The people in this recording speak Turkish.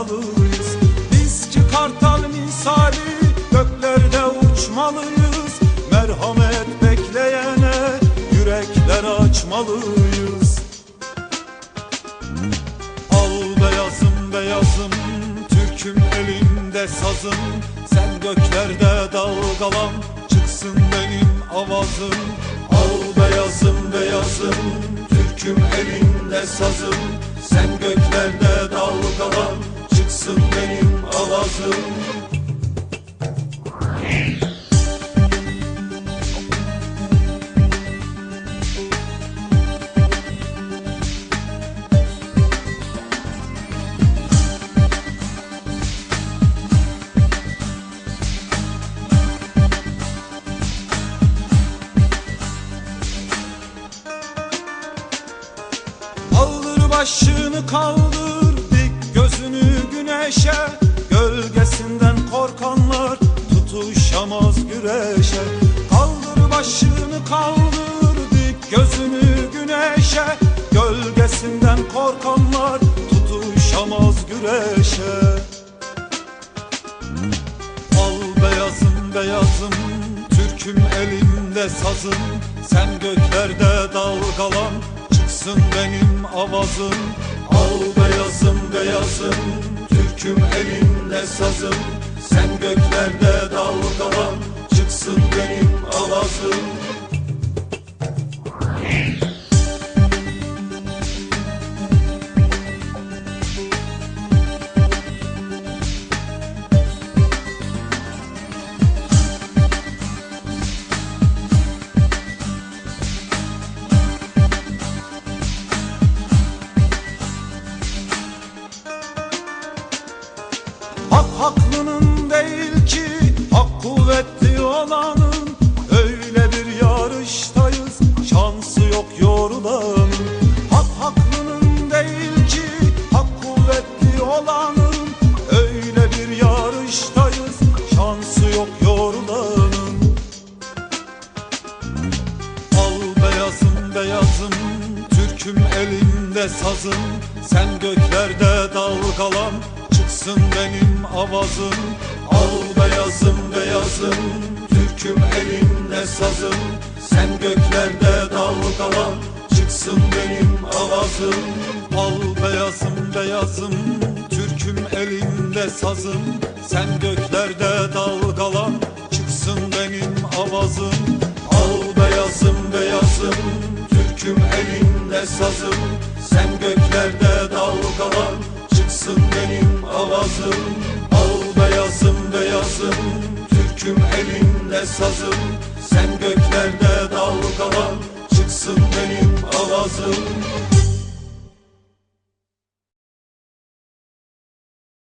olmalıyız Biz ki kartal misali göklerde uçmalıyız. Merhamet bekleyene yürekler açmalıyız. Al beyazım beyazım Türk'üm elimde sazım Sen göklerde dalgalan çıksın benim avazım. Al beyazım beyazım Türk'üm elimde sazım Kaldır başını kaldır dik gözünü güneşe başını kaldır dik gözünü güneşe. Gölgesinden korkanlar tutuşamaz güreşe. Al beyazım beyazım Türküm elimde sazım. Sen göklerde dalgalan Çıksın benim avazım. Al beyazım beyazım Türküm elimde sazım. Sen göklerde dalgalan Çıksın benim avazım. Hak haklının değil ki Hak kuvvetli olanın Öyle bir yarıştayız Şansı yok yorulanın Hak haklının değil ki Hak kuvvetli olanın Öyle bir yarıştayız Şansı yok yorulanın. Al beyazım beyazım Türküm elimde sazım Sen göklerde dalgalan Çıksın benim avazım. Al beyazım beyazım Türküm elimde sazım Sen göklerde dalgalan Çıksın benim avazım Al beyazım beyazım. Türküm elimde sazım Sen göklerde dalgalan Çıksın benim avazım Al beyazım beyazım. Türküm elimde sazım Sen göklerde dalgalan Çıksın benim avazım Al beyazım beyazım. Türküm elimde sazım Sen göklerde dalgalan Çıksın benim avazım